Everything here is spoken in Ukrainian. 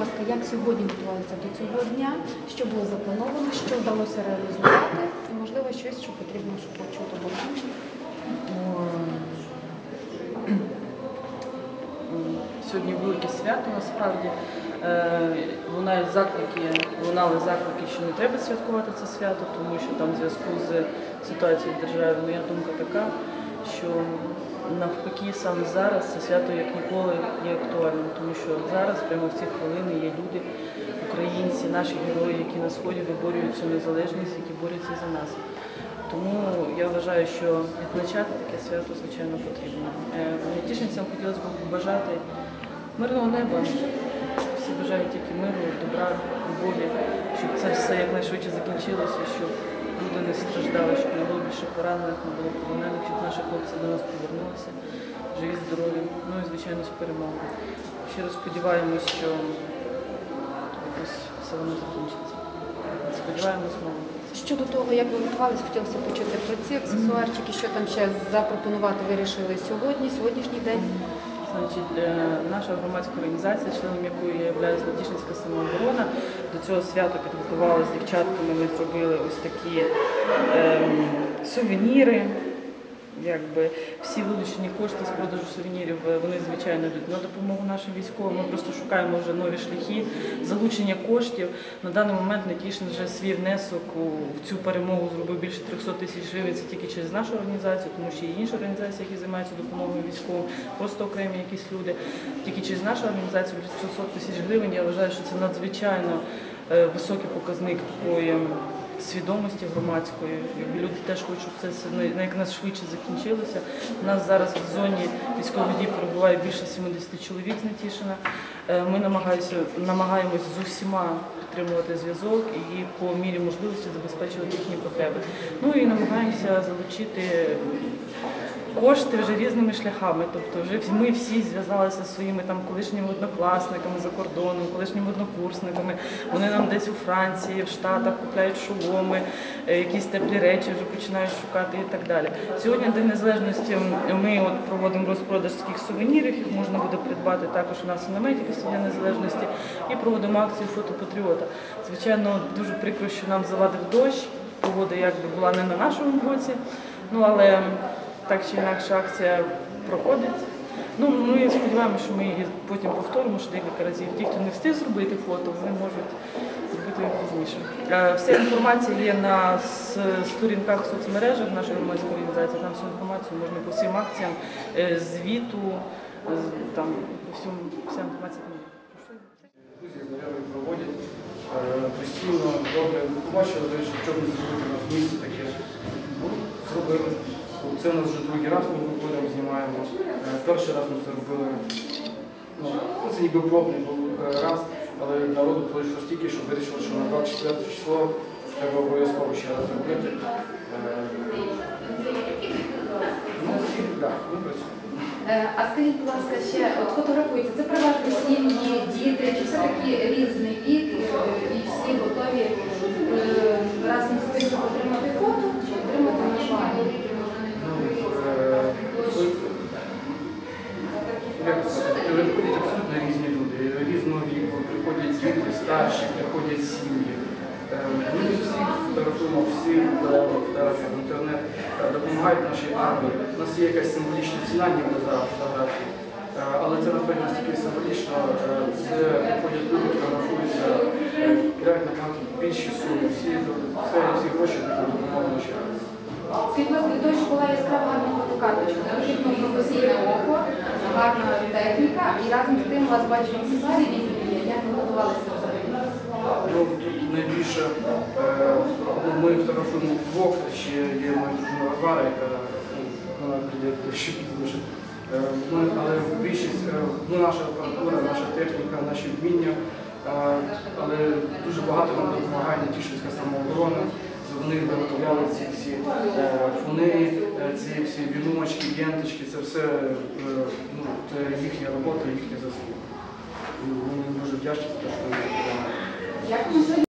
ласка, як сьогодні готувалися до цього дня, що було заплановано, що вдалося реалізувати, і можливо щось, що потрібно щоб почути було. Сьогодні велике свято насправді. Е, Лунають заклики, лунали заклики, що не треба святкувати це свято, тому що там в зв'язку з ситуацією в державі моя думка така, що навпаки саме зараз це свято як ніколи є актуальним, тому що зараз, прямо в ці хвилини, є люди, українці, наші герої, які на сході виборюють цю незалежність, які борються за нас. Тому я вважаю, що відзначати таке свято, звичайно, потрібно. Е, хотілося б побажати мирного неба. Всі бажають тільки миру, добра, любові, щоб це все якнайшвидше закінчилося, щоб люди не страждали, щоб не було більше поранених, не було полонених, щоб наші нас повернулися, живі, здорові. Ну і звичайно з перемогою. Щиро сподіваємось, що якось все воно закінчиться. Сподіваємось, мовимо. Щодо того, як ви готувалися, хотілося почути про ці аксесуарчики, що там ще запропонувати вирішили сьогодні, сьогоднішній день. Значить, е, наша громадська організація, членом якої я являюсь Надішинська самооборона, до цього свята підготували з дівчатками. Ми зробили ось такі ем, сувеніри. Якби всі вилучені кошти з продажу сувенірів, е, вони звичайно йдуть на допомогу нашим військовим. Ми просто шукаємо вже нові шляхи залучення коштів. На даний момент Нетішин вже свій внесок у цю перемогу зробив більше 300 тисяч гривень. Це тільки через нашу організацію, тому що є інші організації, які займаються допомогою військовим, просто окремі якісь люди. Тільки через нашу організацію більше 300 тисяч гривень. Я вважаю, що це надзвичайно високий показник такої свідомості громадської. Люди теж хочуть, щоб це все на- на закінчилося. У нас зараз в зоні військових дій перебуває більше 70 чоловік з Нетішина. Е, Ми намагаємося, намагаємось з усіма підтримувати зв'язок і по мірі можливості забезпечувати їхні потреби. Ну і намагаємося залучити кошти вже різними шляхами. Тобто, вже ми всі зв'язалися зі своїми там колишніми однокласниками за кордоном, колишніми однокурсниками. Вони нам десь у Франції, в Штатах купляють шоломи, е, якісь теплі речі вже починають шукати і так далі. Сьогодні День Незалежності. Ми от проводимо розпродаж таких сувенірів, їх можна буде придбати також у нас в наметі Дня Незалежності. І проводимо акцію фотопатріота. Звичайно, дуже прикро, що нам завадив дощ. Погода якби була не на нашому боці. Ну але так чи інакше акція проходить. Ну, ми сподіваємося, що ми її потім повторимо ще декілька разів. Ті, хто не встиг зробити фото, вони можуть зробити їх пізніше. Е, Вся інформація є на сторінках соцмережах нашої громадської організації. Там всю інформацію можна по всім акціям, е, звіту, е, там всьому, вся інформація там є. Друзі, знайомі проводять постійно добре. Побачили, що ми зробити у нас в місті таке. Ну, Зробили. Це у нас вже другий раз ми виходимо, знімаємо. Е, Перший раз ми це робили. Ну, це ніби пробний був е, раз, але народу пройшло стільки, що вирішили, що на 24 число треба обов'язково ще раз зробити. Е, Ну, так, ми працюємо. А скажіть, будь ласка, ще от фотографуються, це переважно сім'ї, діти, чи все-таки різний вік і, всі готові разом з тим, отримати фото, чи отримати нормально? Ну, е, як сказати, приходять абсолютно різні люди, різного віку, приходять діти, старші, приходять сім'ї. Е, Ми всі фотографуємо, всі в інтернет, е, допомагають нашій армії. У нас є якась символічна ціна, ніби за фотографії. Е, Але це насправді настільки символічно, це приходять люди, фотографуються, кидають на банки більші суми, всі, всі гроші допомогу нашій армії. Дощ була яскрава фотокарточка, потрібно професійне око, гарна техніка, і разом з тим вас бачимо різні є. Як ви готувалися? Ну, найбільше е, ми фотографуємо вдвох, ще є моя дружина Варвара, яка ну, вона прийде ще пізніше. Але більшість, е, ну, наша апаратура, наша техніка, наші вміння, е, але дуже багато нам допомагає Нетішинська самооборона. Вони виготовляли ці всі е, фони, ці всі віночки, ленточки, це все ну, їхня робота, їхня заслуга. І Ми дуже вдячні за те, що ви сьогодні